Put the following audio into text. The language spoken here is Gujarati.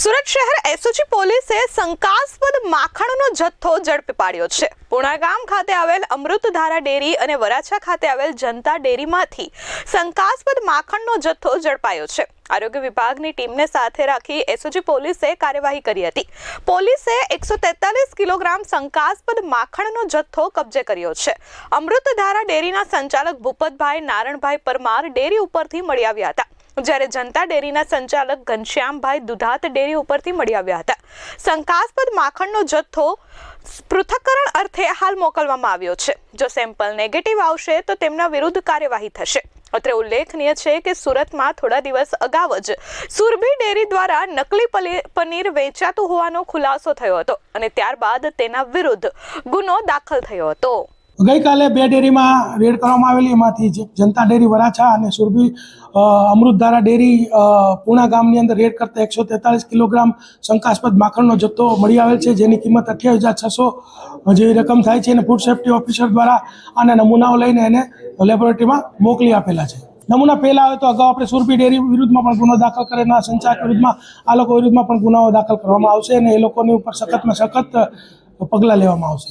સુરત શહેર એસઓજી પોલીસે શંકાસ્પદ માખણનો જથ્થો ઝડપી પાડ્યો છે. પુણાગામ ખાતે આવેલ અમૃતધારા ડેરી અને વરાછા ખાતે આવેલ જનતા ડેરીમાંથી શંકાસ્પદ માખણનો જથ્થો ઝડપાયો છે. આરોગ્ય વિભાગની ટીમને સાથે રાખી એસઓજી પોલીસે કાર્યવાહી કરી હતી. પોલીસે એકસો તેતાલીસ કિલોગ્રામ શંકાસ્પદ માખણનો જથ્થો કબજે કર્યો છે. અમૃતધારા ડેરીના સંચાલક ભૂપતભાઈ નારણભાઈ પરમાર ડેરી ઉપરથી મળી આવ્યા હતા. જ્યારે જનતા ડેરીના સંચાલક ઘનશ્યામભાઈ દુધાત ડેરી ઉપરથી મળી આવ્યા હતા. શંકાસ્પદ માખણનો જથ્થો પૃથ્થકરણ અર્થે હાલ મોકલવામાં આવ્યો છે. જો સેમ્પલ નેગેટિવ આવશે તો તેમના વિરુદ્ધ કાર્યવાહી થશે. અત્રે ઉલ્લેખનીય છે કે સુરતમાં થોડા દિવસ અગાઉ જ સુરભી ડેરી દ્વારા નકલી પનીર વેચાતું હોવાનો ખુલાસો થયો હતો અને ત્યારબાદ તેના વિરુદ્ધ ગુનો દાખલ થયો હતો. ગઈકાલે બે ડેરીમાં રેડ કરવામાં આવેલી. એમાંથી જનતા ડેરી વરાછા અને સુરભી અમૃતધારા ડેરી પૂણા ગામની અંદર રેડ કરતા એકસો તેતાલીસ કિલોગ્રામ શંકાસ્પદ માખણનો જથ્થો મળી આવેલ છે, જેની કિંમત અઠ્યાવીસ હજાર છસો જેવી રકમ થાય છે. અને ફૂડ સેફ્ટી ઓફિસર દ્વારા આના નમૂનાઓ લઈને એને લેબોરેટરીમાં મોકલી આપેલા છે. નમૂના પહેલા આવે તો અગાઉ આપણે સુરભી ડેરી વિરુદ્ધમાં પણ ગુનો દાખલ કરેલા સંચાલક વિરુદ્ધમાં, આ લોકો વિરુદ્ધમાં પણ ગુનાઓ દાખલ કરવામાં આવશે અને એ લોકોની ઉપર સખતમાં સખત પગલાં લેવામાં આવશે.